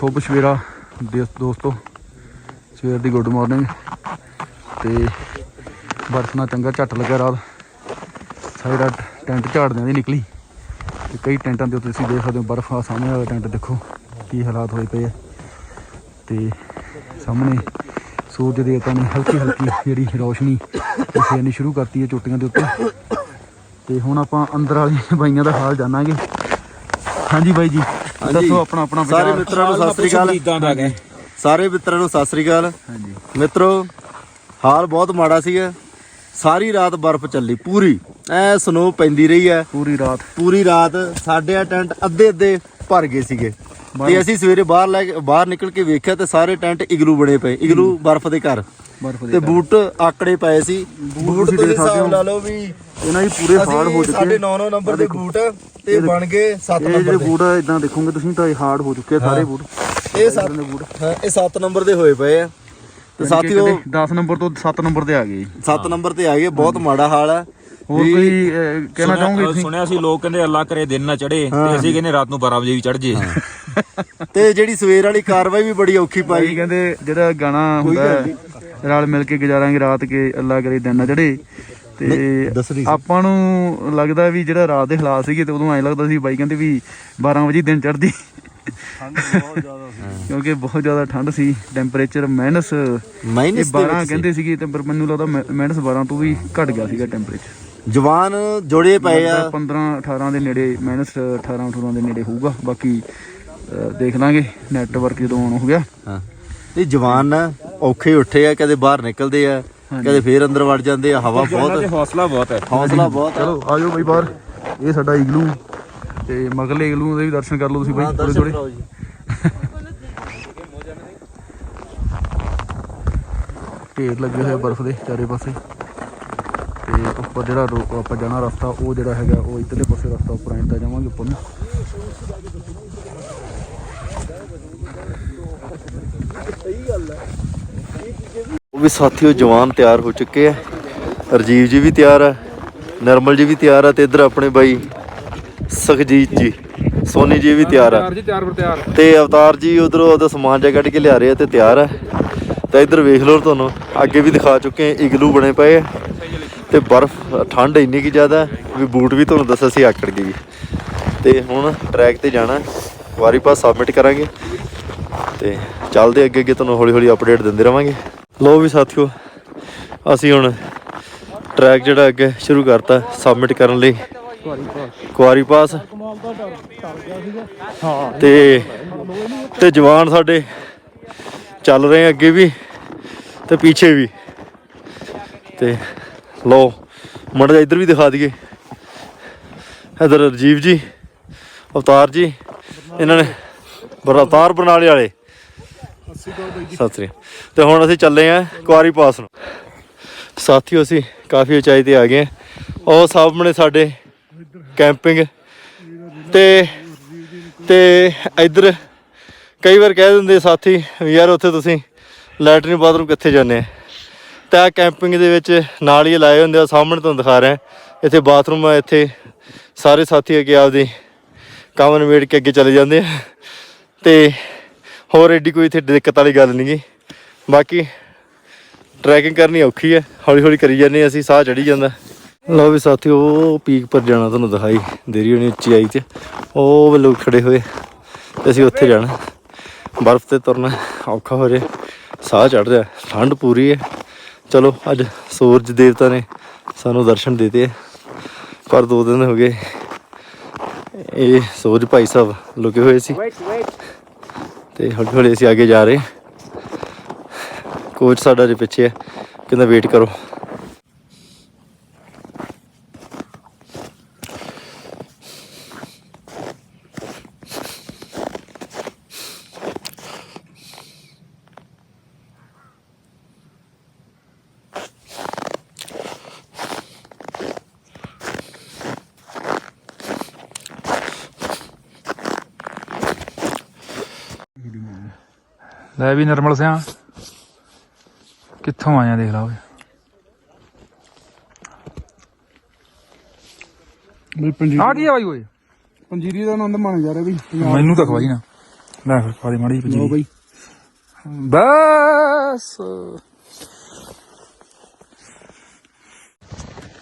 ਸ਼ੁਭ ਸਵੇਰਾ ਦੋਸਤੋ, ਸਵੇਰ ਦੀ ਗੁੱਡ ਮਾਰਨਿੰਗ ਤੇ ਬਰਫ਼ ਨਾਲ ਚੰਗਾ ਝੱਟ ਲੱਗਾ ਰਾਤ। ਸਾਰੀ ਰਾਤ ਟੈਂਟ ਝਾੜਦਿਆਂ ਦੀ ਨਿਕਲੀ ਤੇ ਕਈ ਟੈਂਟਾਂ ਦੇ ਉੱਤੇ ਤੁਸੀਂ ਦੇਖ ਸਕਦੇ ਹੋ ਬਰਫ਼ ਆ ਸਾਹਮਣੇ ਵਾਲਾ ਟੈਂਟ, ਦੇਖੋ ਕੀ ਹਾਲਾਤ ਹੋਏ ਪਏ ਆ। ਤੇ ਸਾਹਮਣੇ ਸੂਰਜ ਦੇਵਤਾ ਨੇ ਹਲਕੀ ਹਲਕੀ ਜਿਹੜੀ ਰੋਸ਼ਨੀ ਦਿਖਣੀ ਸ਼ੁਰੂ ਕਰਤੀ ਹੈ ਚੋਟੀਆਂ ਦੇ ਉੱਤੇ। ਤੇ ਹੁਣ ਆਪਾਂ ਅੰਦਰ ਵਾਲੇ ਬਾਈਆਂ ਦਾ ਹਾਲ ਜਾਣਾਂਗੇ। ਹਾਂਜੀ ਬਾਈ ਜੀ ਦੱਸੋ ਆਪਣਾ ਆਪਣਾ ਸਾਰੇ। ਮਿੱਤਰਾਂ ਨੂੰ ਸਤਿ ਸ੍ਰੀ ਅਕਾਲ। ਸਾਰੇ ਮਿੱਤਰਾਂ ਨੂੰ ਸਤਿ ਸ੍ਰੀ ਅਕਾਲ। ਹਾਂਜੀ। ਮਿੱਤਰੋ ਹਾਲ ਬਹੁਤ ਮਾੜਾ ਸੀਗਾ। ਸਾਰੀ ਰਾਤ ਬਰਫ਼ ਚੱਲੀ ਪੂਰੀ। ਐ ਸਨੋ ਪੈਂਦੀ ਰਹੀ ਐ ਪੂਰੀ ਰਾਤ। ਪੂਰੀ ਰਾਤ ਸਾਡੇ ਆ ਟੈਂਟ ਅੱਧੇ ਅੱਧੇ ਭਰ ਗਏ ਸੀਗੇ। ਤੇ ਅਸੀਂ ਸਵੇਰੇ ਬਾਹਰ ਲੈ ਕੇ ਬਾਹਰ ਨਿਕਲ ਕੇ ਵੇਖਿਆ ਤੇ ਸਾਰੇ ਟੈਂਟ ਇਗਲੂ ਬਣੇ ਪਏ ਇਗਲੂ ਬਰਫ਼ ਦੇ ਘਰ। ਬਰਫ਼ ਦੇ ਤੇ ਬੂਟ ਆਕੜੇ ਪਏ ਸੀ। ਬੂਟ ਤੁਸੀਂ ਤੁਸੀਂ ਦੇਖ ਸਕਦੇ ਹੋ। ਹਿਸਾਬ ਲਾ ਲਓ ਵੀ ਇਹਨਾਂ ਦੀ ਪੂਰੇ ਹਾਰਡ ਹੋ ਚੁੱਕੇ ਸਾਡੇ ਆ। 9 9 ਨੰਬਰ ਦੇ ਬੂਟ ਤੇ ਬਣ ਗਏ 7 ਇਹ ਨੰਬਰ ਜਿਹੜੇ ਦੇ। ਬੂਟ ਆ ਇਦਾਂ ਦੇਖੋਗੇ ਤੁਸੀਂ ਤਾਂ ਇਹ ਹਾਰਡ ਹੋ ਚੁੱਕੇ ਆ ਸਾਰੇ ਬੂਟ। ਇਹ 7 ਹਾਂ ਇਹ 7 ਨੰਬਰ ਦੇ ਹੋਏ ਪਏ ਆ। ਤੇ ਸਾਥੀਓ 10 ਨੰਬਰ ਤੋਂ 7 ਨੰਬਰ ਤੇ ਆ ਗਏ। 7 ਨੰਬਰ ਤੇ ਆ ਗਏ ਬਹੁਤ ਮਾੜਾ ਹਾਲ ਆ। ਹੋਰ ਵੀ ਕੋਈ ਅਹ, ਕਹਿਣਾ ਚਾਹੋਗੇ ਤੁਸੀਂ ਸੁਣਿਆ ਸੀ ਲੋਕ ਕਹਿੰਦੇ ਅੱਲਾ ਕਰੇ ਦਿਨ ਨਾ ਚੜੇ ਤੇ ਅਸੀਂ ਕਹਿੰਦੇ ਰਾਤ ਨੂੰ 12 ਵਜੇ ਵੀ ਚੜ ਜੇ। ਤੇ ਜਿਹੜੀ ਸਵੇਰ ਵਾਲੀ ਕਾਰਵਾਈ ਵੀ ਬੜੀ ਔਖੀ ਪਾਈ। ਕਹਿੰਦੇ ਜਿਹੜਾ ਗਾਣਾ ਹੁੰਦਾ ਰਲ ਮਿਲ ਕੇ ਗੁਜ਼ਾਰਾਂਗੇ ਰਾਤ ਕੇ ਅੱਲਾ ਕਰੇ ਦਿਨ ਨਾ ਚੜੇ ਤੇ। ਆਪਾਂ ਨੂੰ ਲੱਗਦਾ ਵੀ ਜਿਹੜਾ ਰਾਤ ਦੇ ਹਾਲਾਤ ਸੀਗੇ ਤੇ ਉਦੋਂ ਐਂ ਲੱਗਦਾ ਸੀ ਬਾਈ ਕਹਿੰਦੇ ਵੀ 12 ਵਜੇ ਦਿਨ ਚੜ੍ਹਦੀ। ਕਿਉਂਕਿ ਬਹੁਤ ਜ਼ਿਆਦਾ ਠੰਡ ਸੀ ਟੈਂਪਰੇਚਰ ਮਾਈਨਸ ਮਾਈਨਸ 12 ਕਹਿੰਦੇ ਸੀਗੇ ਤੇ ਪਰ ਮੈਨੂੰ ਲੱਗਦਾ ਮਾਈਨਸ 12 ਤੋਂ ਵੀ ਘਟ ਗਿਆ ਸੀਗਾ ਟੈਂਪਰੇਚਰ ਜਵਾਨ ਜੋੜੇ ਪਏ ਆ। 15 18 ਦੇ ਨੇੜੇ ਮਾਈਨਸ 18 18 ਦੇ ਨੇੜੇ ਹੋਊਗਾ ਬਾਕੀ ਦੇਖ ਲਾਂਗੇ ਨੈਟਵਰਕ ਜਦੋਂ ਆਨ ਹੋ ਗਿਆ। ਹਾਂ। ਇਹ ਜਵਾਨ ਔਖੇ ਉੱਠੇ ਆ ਕਦੇ ਬਾਹਰ ਨਿਕਲਦੇ ਆ ਕਦੇ ਫੇਰ ਅੰਦਰ ਵੜ ਜਾਂਦੇ ਆ ਹਵਾ ਬਹੁਤ ਹੌਸਲਾ ਬਹੁਤ ਹੈ ਹੌਸਲਾ ਬਹੁਤ ਆ। ਚਲੋ ਆਜੋ ਬਈ ਬਾਹਰ। ਇਹ ਸਾਡਾ ਇਗਲੂ ਤੇ ਮਗਲੇ ਇਗਲੂ ਦੇ ਵੀ ਦਰਸ਼ਨ ਕਰ ਲਓ ਤੁਸੀਂ ਹਾਂ, ਬਾਈ ਥੋੜੇ ਥੋੜੇ ਢੇਰ ਲੱਗੇ ਹੋਏ ਬਰਫ਼ ਦੇ ਚਾਰੇ ਪਾਸੇ। ਤੇ ਉੱਪਰ ਜਿਹੜਾ ਆਪਾਂ ਜਾਣਾ ਰਸਤਾ ਉਹ ਜਿਹੜਾ ਹੈਗਾ ਉਹ ਇੱਧਰਲੇ ਪਾਸੇ ਰਸਤਾ ਉੱਪਰ ਐਂਦਾ ਜਾਵਾਂਗੇ ਉੱਪਰ ਨੂੰ ਉਹ ਵੀ ਸਾਥੀਓ ਜਵਾਨ ਤਿਆਰ ਹੋ ਚੁੱਕੇ ਆ। ਰਜੀਵ ਜੀ ਵੀ ਤਿਆਰ ਆ ਨਰਮਲ ਜੀ ਵੀ ਤਿਆਰ ਆ ਤੇ ਇੱਧਰ ਆਪਣੇ ਬਾਈ ਸੁਖਜੀਤ ਜੀ ਸੋਨੀ ਜੀ ਵੀ ਤਿਆਰ ਆ। ਤੇ ਅਵਤਾਰ ਜੀ ਉਧਰੋਂ ਉਹਦਾ ਸਮਾਨ ਜਿਹਾ ਕੱਢ ਕੇ ਲਿਆ ਰਹੇ ਆ ਤੇ ਤਿਆਰ ਆ। ਤਾਂ ਇੱਧਰ ਵੇਖ ਲਓ ਤੁਹਾਨੂੰ ਅੱਗੇ ਵੀ ਦਿਖਾ ਚੁੱਕੇ ਆ ਇਗਲੂ ਬਣੇ ਪਏ ਆ। ਤੇ ਬਰਫ਼ ਠੰਡ ਇੰਨੀ ਕੀ ਜ਼ਿਆਦਾ ਵੀ ਬੂਟ ਵੀ ਤੁਹਾਨੂੰ ਦੱਸਿਆ ਸੀ ਆਕੜ ਵੀ ਤੇ ਹੁਣ ਟਰੈਕ ਤੇ ਜਾਣਾ ਵਾਰੀ ਪਾਸ ਸਬਮਿਟ ਕਰਾਂਗੇ। ਤੇ ਚੱਲਦੇ ਅੱਗੇ ਅੱਗੇ ਤੁਹਾਨੂੰ ਹੌਲੀ ਹੌਲੀ ਅਪਡੇਟ ਦਿੰਦੇ ਰਵਾਂਗੇ। ਲੋ ਵੀ ਸਾਥੀਓ, ਅਸੀਂ ਹੁਣ ਟਰੈਕ ਜਿਹੜਾ ਅੱਗੇ ਸ਼ੁਰੂ ਕਰਤਾ ਸਬਮਿਟ ਕਰਨ ਲਈ। ਕੁਆਰੀ ਪਾਸ। ਤੇ ਤੇ ਜਵਾਨ ਸਾਡੇ ਚੱਲ ਰਹੇ ਅੱਗੇ ਵੀ ਤੇ ਪਿੱਛੇ ਵੀ। ਤੇ ਲੋ ਮੜ ਇੱਧਰ ਵੀ ਦਿਖਾ ਦਈਏ। ਇਧਰ ਰਜੀਵ ਜੀ, ਅਵਤਾਰ ਜੀ, ਇਹਨਾਂ ਨੇ ਬਰ ਅਵਤਾਰ ਬਰਨਾਲੇ ਵਾਲੇ। ਸਤਿ ਸ੍ਰੀ ਅਕਾਲ। ਤੇ ਹੁਣ ਅਸੀਂ ਚੱਲੇ ਆ ਕੁਆਰੀ ਪਾਸ ਨੂੰ। ਸਾਥੀਓ, ਅਸੀਂ ਕਾਫੀ ਉਚਾਈ ਤੇ ਆ ਗਏ ਹਾਂ ਉਹ ਸਾਹਮਣੇ ਸਾਡੇ ਕੈਂਪਿੰਗ। ਤੇ ਤੇ ਇੱਧਰ ਕਈ ਵਾਰ ਕਹਿ ਦਿੰਦੇ ਸਾਥੀ ਵੀ ਯਾਰ ਉੱਥੇ ਤੁਸੀਂ ਲੈਟਰਨ ਬਾਥਰੂਮ ਕਿੱਥੇ ਜਾਂਦੇ ਆ? ਤਾਂ ਕੈਂਪਿੰਗ ਦੇ ਵਿੱਚ ਨਾਲ ਹੀ ਲਾਏ ਹੁੰਦੇ ਆ, ਸਾਹਮਣੇ ਤੁਹਾਨੂੰ ਦਿਖਾ ਰਿਹਾ ਇੱਥੇ ਬਾਥਰੂਮ ਆ, ਇੱਥੇ ਸਾਰੇ ਸਾਥੀ ਅੱਗੇ ਆਪਦੇ ਕੰਮ ਨਿਬੇੜ ਕੇ ਅੱਗੇ ਚਲੇ ਜਾਂਦੇ ਆ। ਤੇ ਹੋਰ ਐਡੀ ਕੋਈ ਇੱਥੇ ਦਿੱਕਤ ਵਾਲੀ ਗੱਲ ਨਹੀਂ ਗੀ। ਬਾਕੀ ਟਰੈਕਿੰਗ ਕਰਨੀ ਔਖੀ ਹੈ ਹੌਲੀ ਹੌਲੀ ਕਰੀ ਜਾਂਦੇ ਅਸੀਂ, ਸਾਹ ਚੜੀ ਜਾਂਦਾ। ਲਓ ਵੀ ਸਾਥੀਓ, ਉਹ ਪੀਕ ਪਰ ਜਾਣਾ ਤੁਹਾਨੂੰ ਦਿਖਾਈ, ਦੇਰੀ ਹੋਣੀ ਉੱਚੀ ਆਈ ਤੇ। ਉਹ ਵੇ ਲੋਕ ਖੜੇ ਹੋਏ, ਤੇ ਅਸੀਂ ਉੱਥੇ ਜਾਣਾ। ਬਰਫ਼ ਤੇ ਤੁਰਨਾ ਔਖਾ ਹੋ ਰਿਹਾ, ਸਾਹ ਚੜ ਰਿਹਾ, ਠੰਡ ਪੂਰੀ ਹੈ ਚਲੋ, ਅੱਜ ਸੂਰਜ ਦੇਵਤਾ ਨੇ ਸਾਨੂੰ ਦਰਸ਼ਨ ਦਿੱਤੇ ਪਰ ਦੋ ਦਿਨ ਹੋ ਗਏ, ਇਹ ਸੂਰਜ ਭਾਈ ਸਾਹਿਬ ਲੁਕੇ ਹੋਏ ਸੀ। ਤੇ ਹੌਲੀ ਹੌਲੀ ਅਸੀਂ ਅੱਗੇ ਜਾ ਰਹੇ। ਕੋਚ ਸਾਡਾ ਜੇ ਪਿੱਛੇ ਹੈ। ਕਹਿੰਦਾ ਵੇਟ ਕਰੋ। ਲੈ ਵੀ ਨਰਮਲ ਸਿਆ ਕਿੱਥੋਂ ਆਇਆ ਦੇਖ ਲਾ ਓਏ ਬਈ ਪੰਜੀਰੀ ਆ ਕੀ ਆ ਬਾਈ ਓਏ ਪੰਜੀਰੀ ਦਾ ਆਨੰਦ ਮਾਣ ਜਾ ਰਿਹਾ ਵੀ ਮੈਨੂੰ ਤਾਂ ਖਵਾਈ ਨਾ ਲੈ ਫਿਰ ਪਾ ਦੇ ਮਾੜੀ ਲੋ ਬਈ ਬਸ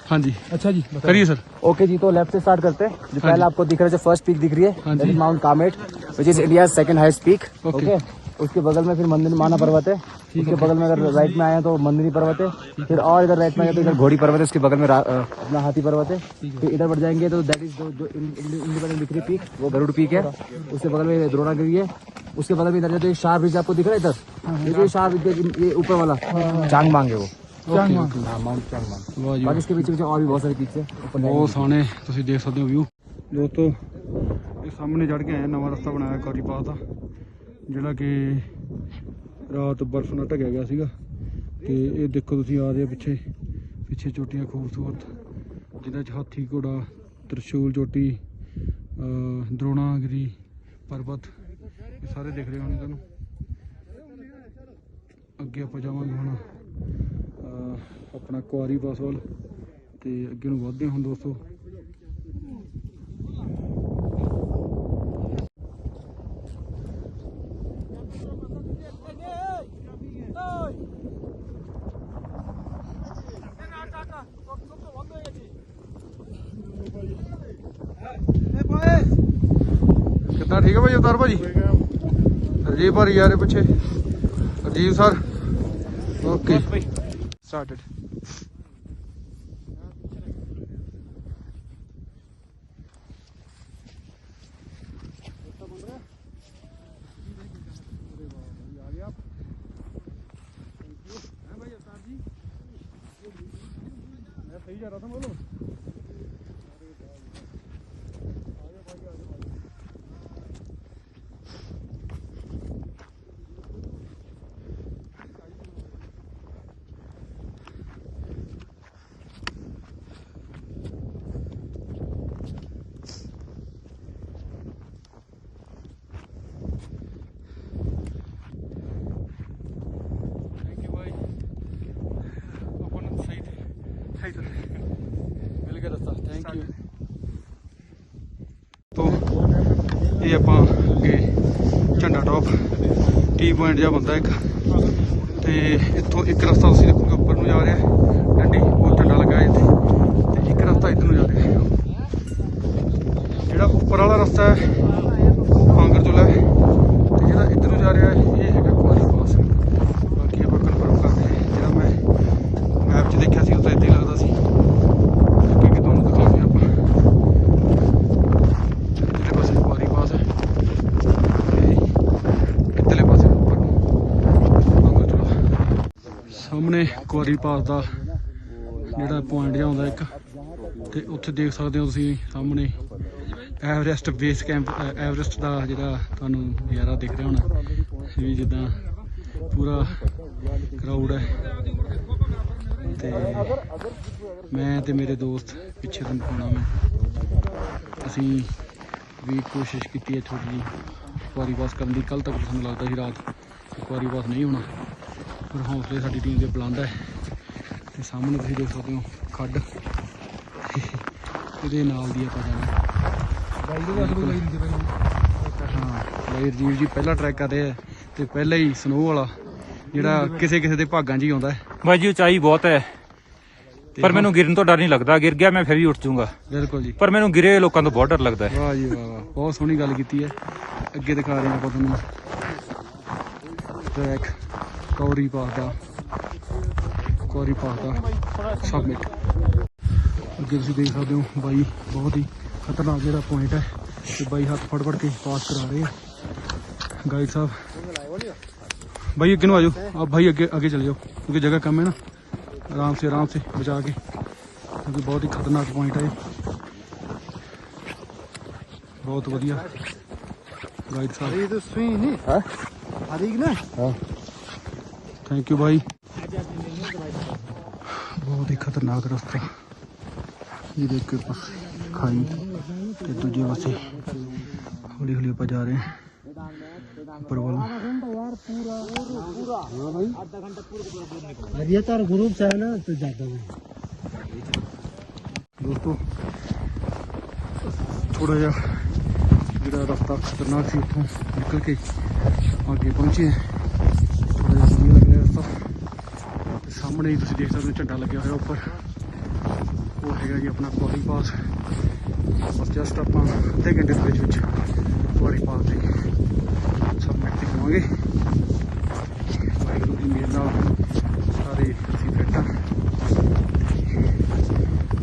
ਹਾਂਜੀ अच्छा जी करिए सर ओके जी तो लेफ्ट से स्टार्ट करते हैं जो पहले आपको दिख रहा है जो फर्स्ट पीक दिख रही है हाँ that ji. is mount Kamet which is India second highest peak Okay. Okay उसके बगल में फिर मंदिर माना पर्वत है उसके बगल में अगर राइट में आए तो मंदिरी पर्वत है फिर और इधर राइट में आए तो इधर घोड़ी पर्वत है उसके बगल में रा- अ, अपना हाथी पर्वत है फिर इधर बढ़ जाएंगे तो दैट इज जो जो इंडिपेंडेंट दिख रही पीक वो गरुड़ पीक है उसके बगल में द्रोणागिरी है उसके बगल में इधर जो शाह ब्रिज आपको दिख रहा है इधर ये जो शाह ब्रिज ये ऊपर वाला चांगमांग है वो हाँ माउंट चांगमांग ਵਾਹ ਜੀ बाकी इसके पीछे पीछे और भी बहुत सारे पीक्स है ऊपर जाएंगे। ਬਹੁਤ ਸੋਹਣੇ ਤੁਸੀਂ ਦੇਖ ਸਕਦੇ ਹੋ ਵਿਊ ਦੋਸਤੋ ਇਹ ਸਾਹਮਣੇ ਚੜ ਕੇ ਆਏ ਹਾਂ, ਨਵਾਂ ਰਸਤਾ ਬਣਾਇਆ ਕੌਰੀ ਪਾਸ ਦਾ ਜਿਹੜਾ ਕਿ ਰਾਤ ਬਰਫ਼ ਨਾਲ ਢਕਿਆ ਗਿਆ ਸੀਗਾ ਤੇ ਇਹ ਦੇਖੋ ਤੁਸੀਂ ਆ ਰਹੇ ਪਿੱਛੇ ਪਿੱਛੇ ਚੋਟੀਆਂ ਖੂਬਸੂਰਤ ਜਿਹਨਾਂ 'ਚ ਹਾਥੀ, ਘੋੜਾ, ਤ੍ਰਿਸ਼ੂਲ ਚੋਟੀ ਦਰੋਣਾਗਰੀ, ਪਰਬਤ, ਇਹ ਸਾਰੇ ਦਿਖ ਰਹੇ ਹੋਣੇ ਤੁਹਾਨੂੰ। ਅੱਗੇ ਆਪਾਂ ਜਾਵਾਂਗੇ ਹੁਣ ਆਪਣਾ ਕੁਆਰੀ ਪਾਸ ਵੱਲ ਤੇ ਅੱਗੇ ਨੂੰ ਵਧਦੇ ਹਾਂ ਹੁਣ ਦੋਸਤੋ। ਕਿੱਦਾਂ ਠੀਕ ਹੈ ਭਾਈ ਅਵਤਾਰ ਭਾਜੀ ਰਜੀਵ ਭਾਰੀ ਯਾਰ ਇਹ ਪਿੱਛੇ ਰਜੀਵ ਸਰ ਓਕੇ ਸਟਾਰਟਡ सही जा रहा था बोलो ਇਹ ਆਪਾਂ ਅੱਗੇ ਝੰਡਾ ਟੌਪ ਟੀ ਪੁਆਇੰਟ ਜਿਹਾ ਬੰਦਾ ਇੱਕ। ਤੇ ਇੱਥੋਂ ਇੱਕ ਰਸਤਾ ਤੁਸੀਂ ਦੇਖੋਗੇ ਉੱਪਰ ਨੂੰ ਜਾ ਰਿਹਾ ਹੈ। ਡੰਡੀ, ਉਹ ਝੰਡਾ ਲੱਗਾ ਇੱਥੇ। ਤੇ ਇੱਕ ਰਸਤਾ ਇੱਧਰ ਨੂੰ ਜਾ ਰਿਹਾ ਜਿਹੜਾ ਉੱਪਰ ਵਾਲਾ ਰਸਤਾ ਹੈ, ਉਹ ਕਾਂਗਰ ਚੋਲਾ ਹੈ। ਤੇ ਜਿਹੜਾ ਇੱਧਰ ਨੂੰ ਜਾ ਰਿਹਾ ਇਹ ਹੈਗਾ ਕੁਆਰੀ ਪਾਸ ਬਾਕੀ ਆਪਾਂ ਕਨਫਰਮ ਕਰਦੇ ਹਾਂ ਜਿਹੜਾ ਮੈਂ ਮੈਪ 'ਚ ਦੇਖਿਆ ਸੀ ਉਹ ਤਾਂ ਇੱਦਾਂ ਹੀ ਲੱਗਦਾ ਸੀ ਅੱਗੇ ਕਿ ਤੁਹਾਨੂੰ ਦਿਖਾਉਂਦੇ ਆਪਾਂ ਇੱਧਰਲੇ ਪਾਸੇ ਕੁਆਰੀ ਪਾਸ ਹੈ ਤੇ ਇੱਧਰਲੇ ਪਾਸੇ ਉੱਪਰ ਨੂੰ ਕਾਂਗਰ ਚੋਲਾ ਸਾਹਮਣੇ ਕੁਆਰੀ ਪਾਸ ਦਾ ਜਿਹੜਾ ਪੁਆਇੰਟ ਜਿਹਾ ਆਉਂਦਾ ਇੱਕ, ਤੇ ਉੱਥੇ ਦੇਖ ਸਕਦੇ ਹੋ ਤੁਸੀਂ ਸਾਹਮਣੇ ਐਵਰੈਸਟ ਬੇਸ ਕੈਂਪ ਐਵਰੈਸਟ ਦਾ ਜਿਹੜਾ ਤੁਹਾਨੂੰ ਨਜ਼ਾਰਾ ਦਿਖ ਰਿਹਾ ਹੋਣਾ। ਵੀ ਜਿੱਦਾਂ ਪੂਰਾ ਕਰਾਊਡ ਹੈ। ਤੇ ਮੈਂ ਤੇ ਮੇਰੇ ਦੋਸਤ ਪਿੱਛੇ ਤੋਂ ਦਿਖਾਉਣਾ ਮੈਂ। ਅਸੀਂ ਵੀ ਕੋਸ਼ਿਸ਼ ਕੀਤੀ ਹੈ ਥੋੜੀ ਜਿਹੀ। ਕੁਆਰੀ ਪਾਸ ਕਰਨ ਦੀ। ਕੱਲ ਤੱਕ ਸਾਨੂੰ ਲੱਗਦਾ ਸੀ ਰਾਤ ਕੁਆਰੀ ਪਾਸ ਨਹੀਂ ਹੋਣਾ। ਪਰ ਹੌਸਲੇ ਸਾਡੀ ਟੀਮ ਦੇ ਬੁਲੰਦ ਹੈ। ਤੇ ਸਾਹਮਣੇ ਤੁਸੀਂ ਦੇਖ ਸਕਦੇ ਹੋ ਖੱਡ। ਇਹਦੇ ਨਾਲ ਦੀ ਆਪਾਂ ਜਾਣਾ। ਹਾਂ ਬਾਈ ਰਜੀਵ ਜੀ ਪਹਿਲਾ ਟਰੈਕ ਕਰਦੇ ਆ ਤੇ ਪਹਿਲਾ ਹੀ ਸਨੋ ਵਾਲਾ ਜਿਹੜਾ ਕਿਸੇ ਕਿਸੇ ਦੇ ਭਾਗਾਂ 'ਚ ਹੀ ਆਉਂਦਾ ਹੈ। ਬਾਈ ਜੀ ਉਚਾਈ ਬਹੁਤ ਹੈ। ਤੇ ਪਰ ਮੈਨੂੰ ਗਿਰਨ ਤੋਂ ਡਰ ਨਹੀਂ ਲੱਗਦਾ। ਗਿਰ ਗਿਆ ਮੈਂ ਫਿਰ ਵੀ ਉੱਠ ਜਾਊਂਗਾ। ਬਿਲਕੁਲ ਜੀ। ਪਰ ਮੈਨੂੰ ਗਿਰੇ ਲੋਕਾਂ ਤੋਂ ਬਹੁਤ ਡਰ ਲੱਗਦਾ ਹੈ। ਵਾਹ ਜੀ ਵਾਹ ਵਾਹ। ਬਹੁਤ ਸੋਹਣੀ ਗੱਲ ਕੀਤੀ ਹੈ। ਅੱਗੇ ਦਿਖਾ ਰਹੇ ਹਾਂ ਆਪਾਂ ਤੁਹਾਨੂੰ। ਟਰੈਕ कौरी पाता कौरी पाता सबमिट। अगर तुम देख सकते हो बई बहुत ही खतरनाक जो पॉइंट है। तो बाई हाथ फट फट के पास करा रहे हैं। गाइड साहब। भाई अगे आ आप भाई अगे अगे चले जाओ। क्योंकि जगह कम है ना। आराम से आराम से बचा के। क्योंकि बहुत ही खतरनाक पॉइंट है। बहुत वाइट साहब। थैंक यू भाई बहुत ही खतरनाक रास्ता। ये देख के बस खाई तो दूजे पासे हौली हौली आप जा रहे हैं। ग्रुप से है ना तो जाता दोस्तों, थोड़ा जहा जो रास्ता खतरनाक से उतों निकल के आगे पहुँचे। ਸਮੇਂ ਤੇ ਸਾਹਮਣੇ ਹੀ ਤੁਸੀਂ ਦੇਖ ਸਕਦੇ ਹੋ ਝੰਡਾ ਲੱਗਿਆ ਹੋਇਆ ਉੱਪਰ। ਉਹ ਹੈਗਾ ਜੀ ਆਪਣਾ ਕੁਆਰੀ ਪਾਸ ਬਸ ਜਸਟ ਆਪਾਂ ਅੱਧੇ ਘੰਟੇ ਦੇ ਵਿੱਚ ਵਿੱਚ ਕੁਆਰੀ ਪਾਸ ਦੀ ਸਬਮਿਟ ਤੇ ਹੋਵਾਂਗੇ ਵਾਹਿਗੁਰੂ ਦੀ ਮਿਹਰ ਨਾਲ ਸਾਰੇ ਅਸੀਂ ਫਿੱਟ ਹਾਂ।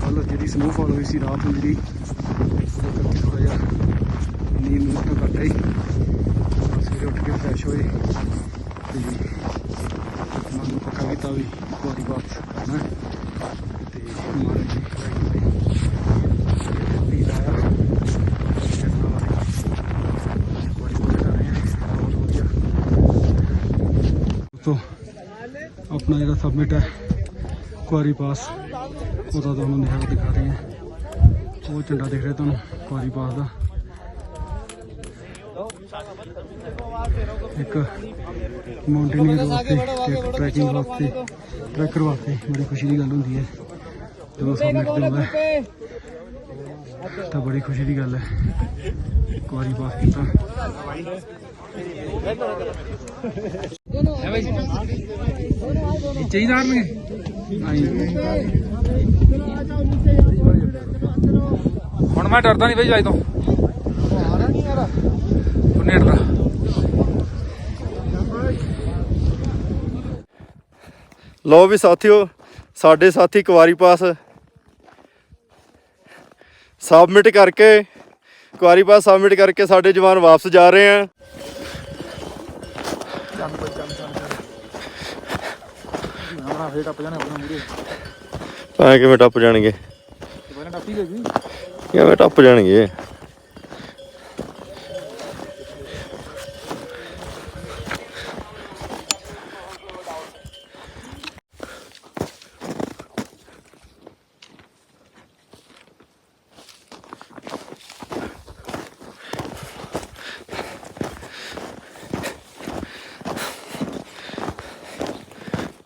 ਕੱਲ ਜਿਹੜੀ ਸਨੋਫਾਲ ਹੋਈ ਸੀ, ਰਾਤ ਨੂੰ ਜਿਹੜੀ ਉਹਦੇ ਕਰਕੇ ਥੋੜਾ ਜਿਹਾ ਨੀਂਦ ਨੂੰ ਤਾਂ ਘੱਟ ਆਈ। ਸਵੇਰੇ ਉੱਠ ਕੇ ਫਰੈਸ਼ ਹੋਏ। ਤੇ ਨੂੰ ਵੀ ਇੱਕ ਵਾਰੀ ਬਾਤ ਕਰਨਾ ਹੈ। ਤੇ ਮਾਰੇ ਜੀ ਵੀ ਲਾਇਆ ਇਸ ਆਪਣਾ ਜਿਹੜਾ ਸਬਮਿਟ ਹੈ ਕੁਆਰੀ ਪਾਸ ਉਹਦਾ ਤੁਹਾਨੂੰ ਨਿਸ਼ਾਨ ਦਿਖਾ ਰਹੇ ਹਾਂ ਉਹ ਝੰਡਾ ਦਿਖ ਰਿਹਾ ਤੁਹਾਨੂੰ ਕੁਆਰੀ ਪਾਸ ਦਾ ਇੱਕ ਮਾਊਂਟੇਨੀਅਰ ਵਾਸਤੇ ਤੇ ਇੱਕ ਟਰੈਕਿੰਗ ਵਾਸਤੇ ਟਰੈਕਰ ਵਾਸਤੇ ਬੜੀ ਖੁਸ਼ੀ ਦੀ ਗੱਲ ਹੁੰਦੀ ਹੈ। ਜਦੋਂ ਸਬਮਿਟ ਤੇ ਹੈ, ਤਾਂ ਬੜੀ ਖੁਸ਼ੀ ਦੀ ਗੱਲ ਹੈ। ਕੁਆਰੀ ਪਾਸ ਕੀਤਾ। ਚਾਹੀਦਾ ਨੇ ਹੁਣ ਮੈਂ ਡਰਦਾ ਨਹੀਂ ਬਈ ਅੱਜ ਤੋਂ। ਡਰਦਾ ਲਓ ਵੀ ਸਾਥੀਓ ਸਾਡੇ ਸਾਥੀ ਕੁਵਾਰੀ ਪਾਸ ਸਬਮਿਟ ਕਰਕੇ ਕੁਵਾਰੀ ਪਾਸ ਸਬਮਿਟ ਕਰਕੇ ਸਾਡੇ ਜਵਾਨ ਵਾਪਸ ਜਾ ਰਹੇ ਆ। ਆਪਣਾ ਫੇਰ ਟੱਪ ਜਾਣਾ ਆਪਣਾ ਮੂਰੇ ਐ ਕਿਵੇਂ ਟੱਪ ਜਾਣਗੇ? ਪਹਿਲਾਂ ਟੱਪ ਹੀ ਗਏ ਜੀ ਕਿਵੇਂ ਟੱਪ ਜਾਣਗੇ?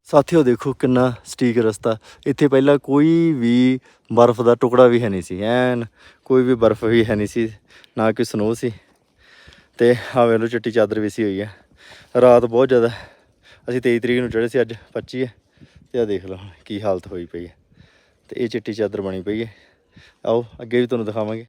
ਸਾਥੀਓ ਦੇਖੋ ਕਿੰਨਾ ਸਟੀਕ ਰਸਤਾ। ਇੱਥੇ ਪਹਿਲਾਂ ਕੋਈ ਵੀ ਬਰਫ਼ ਦਾ ਟੁਕੜਾ ਵੀ ਹੈ ਨਹੀਂ ਸੀ। ਐਨ ਕੋਈ ਵੀ ਬਰਫ਼ ਵੀ ਹੈ ਨਹੀਂ ਸੀ, ਨਾ ਕੋਈ ਸਨੋ ਸੀ। ਤੇ ਆ ਵੇਖ ਚਿੱਟੀ ਚਾਦਰ ਵੀ ਸੀ ਹੋਈ ਹੈ ਰਾਤ ਬਹੁਤ ਜ਼ਿਆਦਾ, ਅਸੀਂ 23 ਤਰੀਕ ਨੂੰ ਚੜ੍ਹੇ ਸੀ ਅੱਜ 25 ਹੈ ਤੇ ਆ ਦੇਖ ਲਓ ਕੀ ਹਾਲਤ ਹੋਈ ਪਈ ਹੈ ਤੇ ਇਹ ਚਿੱਟੀ ਚਾਦਰ ਬਣੀ ਪਈ ਹੈ ਆਓ, ਅੱਗੇ ਵੀ ਤੁਹਾਨੂੰ ਦਿਖਾਵਾਂਗੇ।